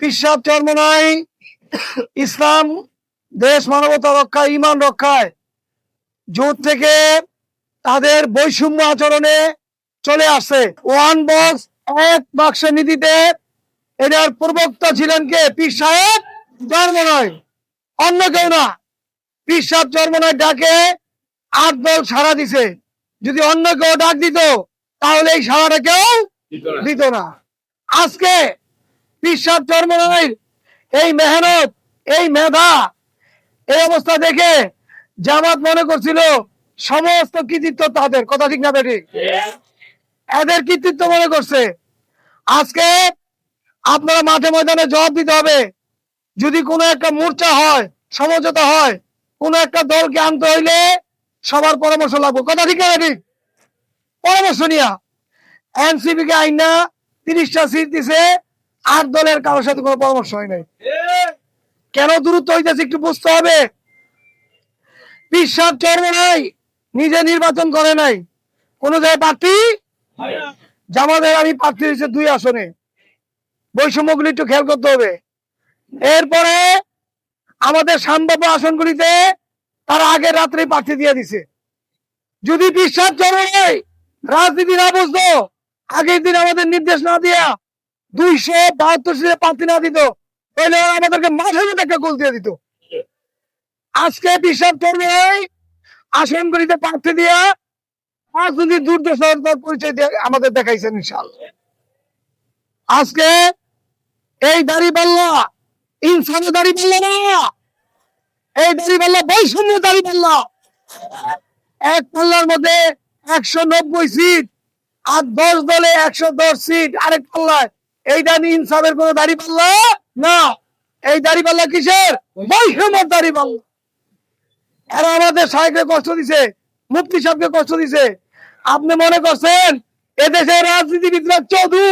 পিসাব চর্ম নাই ইসলাম দেশ মানবতা রক্ষা ইমান রক্ষায় জোট থেকে তাদের বৈষম্য আচরণে চলে আসছে ওয়ান বক্স এক বাক্সের নীতিতে এটার প্রবক্তা ছিলেন কে? পীর সাহেব জন্ম নয় অন্য কেউ না। পীর সাহেব জন্ম নয় ডাকে আট দল সাড়া দিছে। যদি অন্য কেউ ডাক দিত তাহলে এই সাড়াটা কেউ দিত না। আজকে বিশ্বাস চর্মনায়ের এই মেহনত, এই মেধা, এই অবস্থা দেখে জামাত মনে করছিল সমস্ত কৃতিত্ব তাদের। কথা ঠিক না বেটি এদের কৃতিত্ব মনে করছে। আজকে আপনারা মাঠে ময়দানে জবাব দিতে হবে। যদি কোনো একটা মোর্চা হয়, সমঝোতা হয়, কোনো একটা দলকে আনতে হইলে সবার পরামর্শ লাগবে। কথা ঠিক না বেটি পরামর্শ নিয়া। এনসিপি কে আইনা তিরিশটা সিট দিছে। আট দলের কারোর সাথে কোনো পরামর্শ হয় নাই। কেন দূরত্ব হইতেছে একটু বুঝতে হবে। বিশ্বাস চর্মে নাই নিজে নির্বাচন করে নাই। কোন জায়গায় প্রার্থী? জামাতের আমি প্রার্থী হয়েছে দুই আসনে। বৈষম্যগুলি একটু খেয়াল করতে হবে। এরপরে আমাদের সম্ভাব্য আসনগুলিতে তারা আগের রাত্রে প্রার্থী দিয়ে দিছে। যদি বিশ্বাস নাই রাজনীতি না বুঝতো আগের দিন আমাদের নির্দেশ না দিয়া দুইশো বাহাত্তর সিটে প্রার্থী না দিত। তাহলে আমাদেরকে মাঠে মধ্যে একটা গোল দিয়ে দিত। আজকে বিশ্বাস করবে আসনগুলিতে প্রার্থী দিয়া রাজনীতির দুর্দশার পরিচয় দিয়ে আমাদের দেখাইছেন ইনশাল্লাহ আজকে এই দাড়ি পাল্লা, ইনসানের দাড়ি পাল্লা না। এই দাড়ি পাল্লা বৈষম্য দাড়ি পাল্লা। এক পাল্লার মধ্যে একশো নব্বই সিট আর দশ দলে একশো দশ সিট আরেক পাল্লায়। এইটা ইনসাফের কোনো দাড়ি পাল্লা? না। এই দাড়ি পাল্লা কিসের? বৈষম্যর দাড়ি পাল্লা। এরা আমাদের সাহেবকে কষ্ট দিছে, মুফতি সাহেবকে কষ্ট দিছে। আপনি মনে করছেন এদেশের রাজনীতিবিদরা চৌধু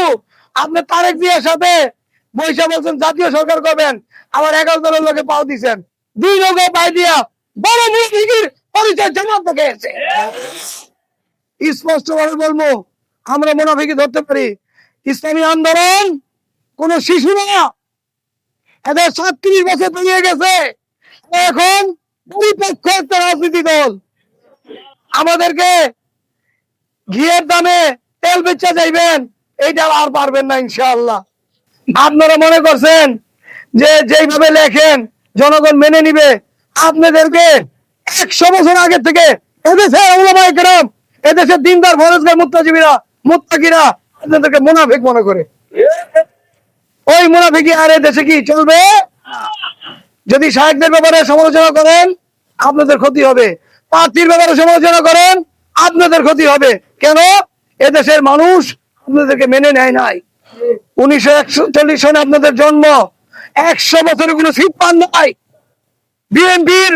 আপনি তারেক জিয়ার সাথে বৈশা বলছেন জাতীয় সরকার করবেন, আবার এগারো দলের লোকে পাও দিছেন। দুই লোকে পাই দিয়া বড় মুফতির পরিচয় জামাত থেকে এসে স্পষ্ট ভাবে বলব, আমরা মুনাফিকে ধরতে পারি ইসলামী আন্দোলন কোন শিশু না। এদের সাতত্রিশ বছর পেরিয়ে গেছে। এখন পরিপক্ষ একটা রাজনীতি দল। আমাদেরকে ঘিয়ের দামে তেল বেচা যাইবেন এইটা আর পারবেন না ইনশাআল্লাহ। আপনারা মনে করছেন যে যেইভাবে লেখেন, জনগণ মেনে নিবে, আপনাদেরকে একশো বছর আগে থেকে এদেশে ওলামায়ে কেরাম, এদেশের দিনদার ফরজগার মুত্তাজিবিরা মুত্তাকিরা আপনাদেরকে মুনাফিক মনে করে। ওই মুনাফিকি আর দেশে কি চলবে? যদি শাহেকদের ব্যাপারে সমালোচনা করেন, আপনাদের ক্ষতি হবে। প্রার্থীর ব্যাপারে সমালোচনা করেন, আপনাদের ক্ষতি হবে। কেন? এদেশের মানুষ আপনাদেরকে মেনে নেয় নাই। উনিশশো একচল্লিশ সনে আপনাদের জন্ম। একশো বছরে কোনো সিট পান নাই। বিএনপির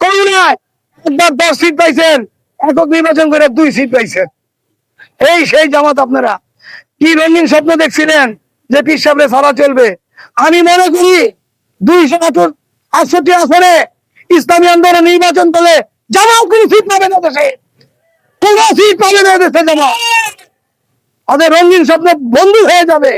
করুণায় একবার দশ সিট পাইছেন, একক নির্বাচন করে দুই সিট পাইছেন। এই সেই জামাত আপনারা। কি রঙিন স্বপ্ন দেখছিলেন যে পীর সারা চলবে। আমি মনে করি দুইশো আটষট্টি আসরে ইসলামী আন্দোলন নির্বাচন করলে জামাও কোনো সিট পাবে না দেশে। কোনো সিট পাবে না দেশে জামা আমাদের রঙিন স্বপ্ন বন্ধু হয়ে যাবে।